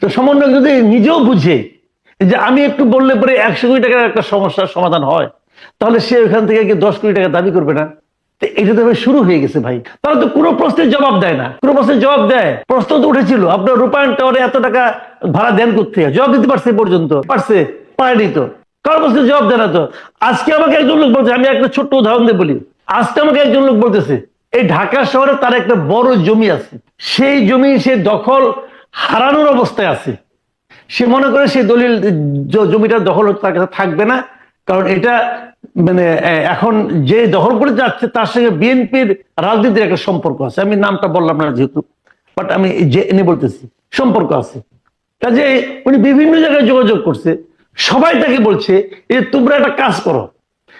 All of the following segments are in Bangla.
তো সমন্বয় যদি নিজেও বুঝে যে আমি একটু বললে পরে একশো কোটি টাকার একটা সমস্যার সমাধান হয়, তাহলে সে ওখান থেকে কি দশ কোটি টাকা দাবি করবে না। তো এটা তো শুরু হয়ে গেছে ভাই। তারা তো কোনো প্রশ্নের জবাব দেয় না। কোনো প্রশ্নের জবাব দেয়। প্রশ্ন তো উঠেছিল, আপনার রূপায়ণ টাওয়ারে এত টাকা ভাড়া দেন করতে জবাব দিতে পারছে পর্যন্ত। পারছে, পারেনি তো। কারও প্রশ্নের জবাব দেয় না তো। আজকে আমাকে একজন লোক বলছে, আমি একটা ছোট্ট উদাহরণ দিয়ে বলি। আজকে আমাকে একজন লোক বলতেছে, এই ঢাকা শহরে তার একটা বড় জমি আছে। সেই জমি সে দখল হারানোর অবস্থায় আছে। সে মনে করে সেই দলিল জ- জমিটা দখল তার কাছে থাকবে না, কারণ এটা মানে এখন যে দখল করে যাচ্ছে তার সঙ্গে বিএনপির রাজনীতির একটা সম্পর্ক আছে। আমি নামটা বললাম না যেহেতু বাট আমি যে এনে বলতেছি, সম্পর্ক আছে। কাজে উনি বিভিন্ন জায়গায় যোগাযোগ করছে। সবাই তাকে বলছে যে তোমরা একটা কাজ করো।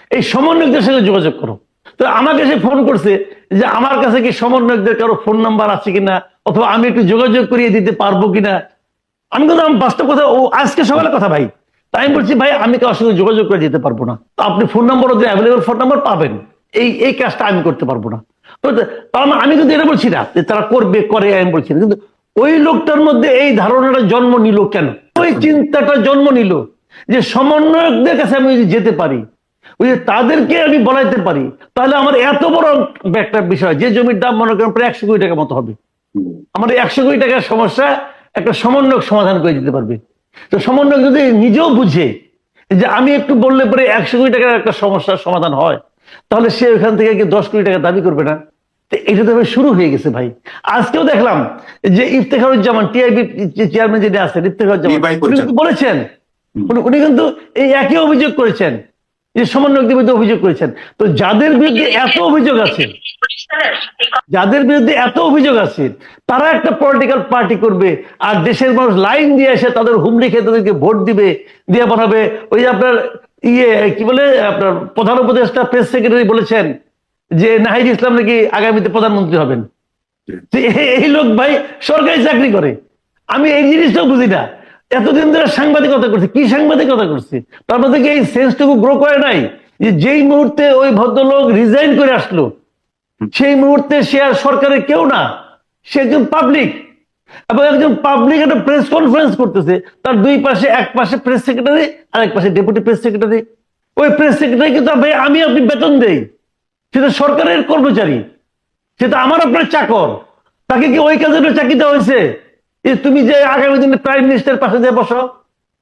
এই সমন্বয়কদের সঙ্গে যোগাযোগ করো। তো আমাকে সে ফোন করছে যে আমার কাছে কি সমন্বয়কদের কারও ফোন নাম্বার আছে কিনা? অথবা আমি একটু যোগাযোগ করিয়ে দিতে পারব কিনা? আমি কিন্তু আমি বাস্তব কথা, ও আজকে সকালে কথা ভাই। তাই আমি বলছি, ভাই, আমি কারোর সঙ্গে যোগাযোগ করে দিতে পারব না। তো আপনি ফোন নাম্বার ওদের অ্যাভেলেবল ফোন নাম্বার পাবেন। এই এই কাজটা আমি করতে পারব না। মানে আমি কিন্তু এটা বলছি না যে তারা করবে, করে, আমি বলছি না। কিন্তু ওই লোকটার মধ্যে এই ধারণাটা জন্ম নিল কেন? ওই চিন্তাটা জন্ম নিল যে সমন্বয়কদের কাছে আমি যদি যেতে পারি ওই যে তাদেরকে আমি বলাইতে পারি তাহলে আমার এত বড় একটা বিষয় যে জমির দাম মনে করেন প্রায় একশো কোটি টাকার মতো হবে। আমাদের একশো কোটি টাকার সমস্যা একটা সমন্বয়ক সমাধান করে দিতে পারবে। তো সমন্বয়ক যদি নিজেও বুঝে যে আমি একটু বললে পরে একশো কোটি টাকার একটা সমস্যার সমাধান হয় তাহলে সে ওখান থেকে কি দশ কোটি টাকা দাবি করবে না। তো এটা তো শুরু হয়ে গেছে ভাই। আজকেও দেখলাম যে ইফতেখারুজ্জামান টিআইবি চেয়ারম্যান যিনি আছেন ইফতেখারুজ্জামান নির্বাহী উনি কিন্তু বলেছেন উনি কিন্তু এই একই অভিযোগ করেছেন যে সমন্বয়কদের বিরুদ্ধে অভিযোগ করেছেন। তো যাদের বিরুদ্ধে এত অভিযোগ আছে যাদের বিরুদ্ধে এত অভিযোগ আছে তারা একটা পলিটিক্যাল পার্টি করবে আর দেশের মানুষ লাইন দিয়ে এসে তাদের হুমড়ি খেয়ে তাদেরকে ভোট দিবে দিয়ে বানাবে ওই যে আপনার ইয়ে কি বলে আপনার প্রধান উপদেষ্টা প্রেস সেক্রেটারি বলেছেন যে নাহিদ ইসলাম নাকি আগামীতে প্রধানমন্ত্রী হবেন। এই লোক ভাই সরকারি চাকরি করে। আমি এই জিনিসটাও বুঝি না। এতদিন ধরে সাংবাদিকতা করছে। কি সাংবাদিকতা করছে? তার মধ্যে কি এই সেন্সটুকু গ্রো করে নাই? যে যেই মুহূর্তে ওই ভদ্রলোক রিজাইন করে আসলো, সেই মুহূর্তে সে আর সরকারের কেউ না, সে একজন পাবলিক এবং একজন পাবলিক একটা প্রেস কনফারেন্স করতেছে, তার দুই পাশে, এক পাশে প্রেস সেক্রেটারি আর এক পাশে ডেপুটি প্রেস সেক্রেটারি ওই প্রেস সেক্রেটারি কিন্তু ভাই, আমি আপনি বেতন দেই। সেটা সরকারের কর্মচারী। সেটা আমার আপনার চাকর। তাকে কি ওই কাজের চাকরি দেওয়া হয়েছে? যে তুমি যে আগামী দিনে প্রাইম মিনিস্টার পাশে যে বসো,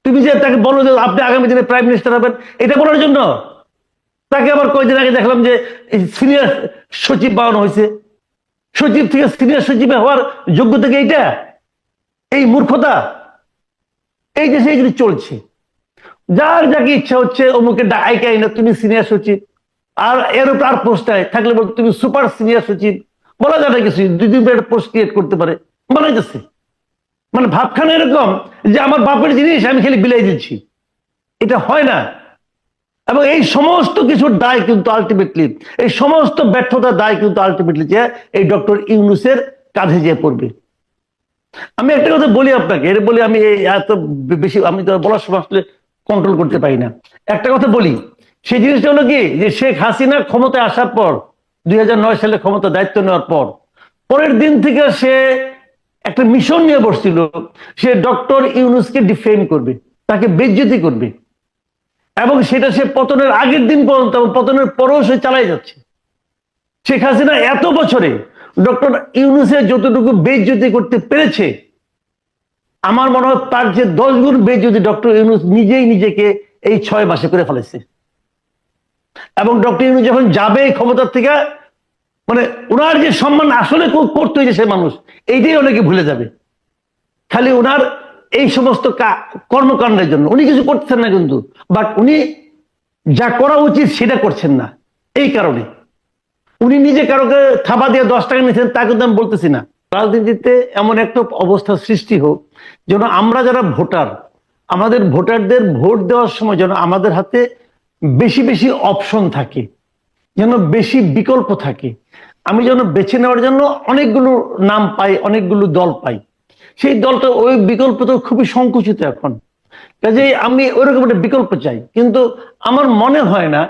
তুমি যে তাকে বলো যে আপনি আগামী দিনে প্রাইম মিনিস্টার হবেন, এটা বলার জন্য? তাকে আবার কয়েকদিন আগে দেখলাম যে সিনিয়র সচিব বানানো হয়েছে। সচিব থেকে সিনিয়র সচিব হওয়ার যোগ্যতা কি এইটা? এই মূর্খতা? এই দেশে এগুলি চলছে, যার যাকে ইচ্ছা হচ্ছে অমুকে আইকাই না, তুমি সিনিয়র সচিব। আর এর উপর আর পোস্টায় থাকলে বলতো তুমি সুপার সিনিয়র সচিব। বলা যায় না কিছু দুই দিন পোস্ট ক্রিয়েট করতে পারে। বানাইতেছে। মানে ভাবখানা এরকম যে আমার বাপের জিনিস আমি খালি বিলাই দিচ্ছি। এটা হয় না। এবং এই সমস্ত কিছুর দায় কিন্তু আলটিমেটলি এই সমস্ত ব্যর্থতার দায় কিন্তু আলটিমেটলি যে এই ডক্টর ইউনুসের কাঁধে যেয়ে পড়বে। আমি একটা কথা বলি আপনাকে এর বলি আমি এত বেশি, আমি তো বলার সময় আসলে কন্ট্রোল করতে পারি না। একটা কথা বলি, সেই জিনিসটা হলো কি, যে শেখ হাসিনা ক্ষমতায় আসার পর, দুই হাজার নয় সালে ক্ষমতা দায়িত্ব নেওয়ার পর, পরের দিন থেকে সে একটা মিশন নিয়ে বসছিল, সে ডক্টর ইউনুসকে ডিফেম করবে, তাকে বেজ্জতি করবে। এবং সেটা সে পতনের আগের দিন পর্যন্ত এবং পতনের পরেও সে চালাই যাচ্ছে। শেখ হাসিনা এত বছরে ডক্টর ইউনুসের যতটুকু বেজ্জতি করতে পেরেছে, আমার মনে হয় তার যে দশ গুণ বেজ্জতি ডক্টর ইউনুস নিজেই নিজেকে এই ছয় মাসে করে ফেলেছে। এবং ডক্টর ইউনুস যখন যাবে ক্ষমতার থেকে মানে ওনার যে সম্মান আসলে করতে হয়েছে সে মানুষ, এইটাই অনেকে ভুলে যাবে। খালি ওনার এই সমস্ত কর্মকাণ্ডের জন্য। উনি কিছু করছেন না কিন্তু বাট উনি যা করা উচিত সেটা করছেন না, এই কারণে। উনি নিজে কারোকে থাবা দিয়ে দশ টাকা নিয়েছেন তা কিন্তু আমি বলতেছি না। রাজনীতিতে এমন একটা অবস্থা সৃষ্টি হোক, যেন আমরা যারা ভোটার, আমাদের ভোটারদের ভোট দেওয়ার সময় যেন আমাদের হাতে বেশি বেশি অপশন থাকে। যেন বেশি বিকল্প থাকে। আমি যেন বেছে নেওয়ার জন্য অনেকগুলো নাম পাই, অনেকগুলো দল পাই। সেই দলটা ওই বিকল্প তো খুবই সংকুচিত এখন। কাজেই আমি ওইরকম একটা বিকল্প চাই, কিন্তু আমার মনে হয় না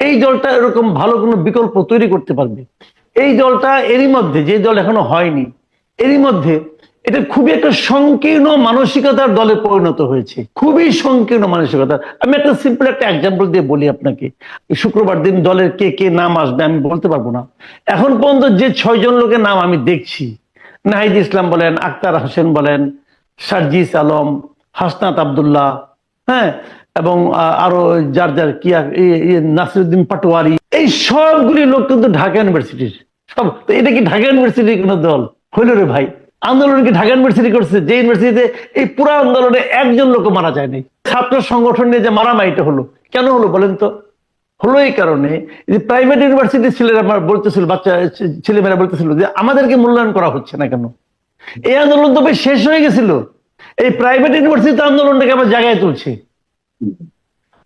এই দলটা এরকম ভালো কোনো বিকল্প তৈরি করতে পারবে। এই দলটা এরই মধ্যে, যে দল এখনও হয়নি, এরই মধ্যে এটা খুবই একটা সংকীর্ণ মানসিকতার দলে পরিণত হয়েছে। খুবই সংকীর্ণ মানসিকতা। আমি একটা সিম্পল একটা এক্সাম্পল দিয়ে বলি আপনাকে। শুক্রবার দিন দলের কে কে নাম আসবে আমি বলতে পারব না। এখন পর্যন্ত যে ছয়জন লোকের নাম আমি দেখছি, নাহিদ ইসলাম বলেন, আক্তার হোসেন বলেন, সার্জিস আলম, হাসনাত আবদুল্লাহ হ্যাঁ এবং আরও যার যার, কি আর- ই- ই- নাসিরুদ্দিন পাটোয়ারি, এই সবগুলি লোক কিন্তু ঢাকা ইউনিভার্সিটির সব এটা কি ঢাকা ইউনিভার্সিটির কোনো দল? হইল রে ভাই। আন্দোলন কি ঢাকা ইউনিভার্সিটি করছে, যে ইউনিভার্সিটিতে এই পুরো আন্দোলনে একজন লোক মারা যায়নি। ছাত্র সংগঠন নিয়ে যে মারামারিটা হলো, কেন হলো বলেন তো? হলো এই কারণে যে প্রাইভেট ইউনিভার্সিটির ছেলেরা বলতেছিল, বাচ্চা, ছেলেমেয়েরা বলতেছিল যে আমাদেরকে মূল্যায়ন করা হচ্ছে না কেন? এই আন্দোলন তো শেষ হয়ে গেছিল। এই প্রাইভেট ইউনিভার্সিটি আন্দোলনটাকে আবার জায়গায় তুলছে।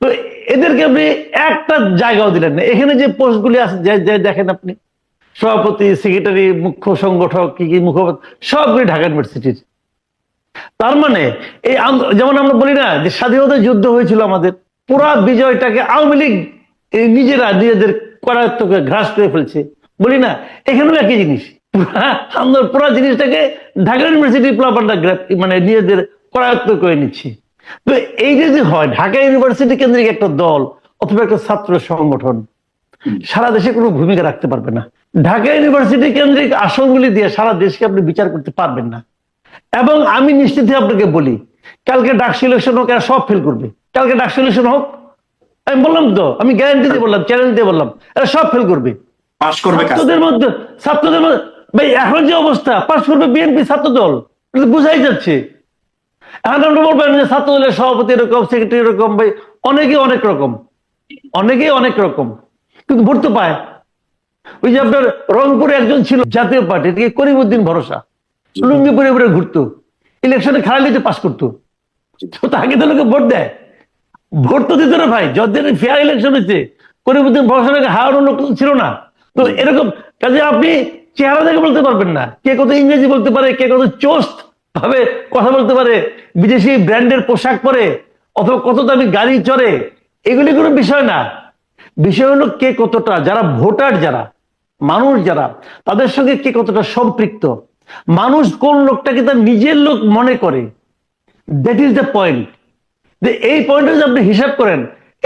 তো এদেরকে আপনি একটা জায়গাও দিলেন না। এখানে যে পোস্টগুলি আছে দেখেন আপনি। সভাপতি সেক্রেটারি মুখ্য সংগঠক, কি কি মুখপাত্র সবগুলি ঢাকা ইউনিভার্সিটির তার মানে এই যেমন আমরা বলি না যে স্বাধীনতা যুদ্ধ হয়েছিল আমাদের, পুরা বিজয়টাকে আওয়ামী লীগ নিজেরা নিজেদের করায়ত্তকে গ্রাস করে ফেলছে। বলি না, এখানেও একই জিনিস। পুরা জিনিসটাকে ঢাকা ইউনিভার্সিটি প্লাবানটা মানে নিজেদের করায়ত্ত করে নিচ্ছে। তো এই যদি হয়, ঢাকা ইউনিভার্সিটি কেন্দ্রিক একটা দল অথবা একটা ছাত্র সংগঠন সারা দেশে কোনো ভূমিকা রাখতে পারবে না। ঢাকা ইউনিভার্সিটি কেন্দ্রিক আসনগুলি দিয়ে সারা দেশকে আপনি বিচার করতে পারবেন না। এবং আমি নিশ্চিত আপনাকে বলি কালকে ডাক সিলেকশন হোক এরা সব ফেল করবে। কালকে ডাক সিলেকশন হোক আমি বললাম তো আমি গ্যারান্টি দিয়ে বললাম চ্যালেঞ্জ দিয়ে বললাম এরা সব ফেল করবে। পাশ করবে ছাত্রদের মধ্যে ছাত্রদের মধ্যে ভাই এখন যে অবস্থা পাস করবে বিএনপি ছাত্র দল বুঝাই যাচ্ছে। এখন আপনি বলবেন যে ছাত্র দলের সভাপতি এরকম সেক্রেটারি এরকম ভাই অনেকে অনেক রকম। অনেকেই অনেক রকম। কিন্তু ভোট তো পায়। ওই যে আপনার রংপুরে একজন ছিল, জাতীয় পার্টি থেকে করিমউদ্দিন ভরসা। লুঙ্গি পরে পরে ঘুরতো। ইলেকশনে খারালিতে পাস করতো। তাকে তো লোকে ভোট দেয়। ভোট তো দিত না ভাই, যতদিন ফেয়ার ইলেকশন হয়েছে, করিমউদ্দিন ভরসাকে হারানোর লোক ছিল না। তো এরকম, কাজে আপনি চেহারা দেখে বলতে পারবেন না। কে কত ইংরেজি বলতে পারে, কে কত চোস্ত ভাবে কথা বলতে পারে, বিদেশি ব্র্যান্ডের পোশাক পরে, অথবা কত দামি গাড়ি চড়ে, এগুলি কোনো বিষয় না। বিষয় হলো কে কতটা, যারা ভোটার যারা, মানুষ যারা, তাদের সঙ্গে কে কতটা সম্পৃক্ত, মানুষ কোন লোকটাকে তার নিজের লোক মনে করে। দ্যাট ইজ দ্য পয়েন্ট এই পয়েন্টটা যদি আপনি হিসাব করেন,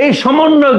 এই সমন্বয়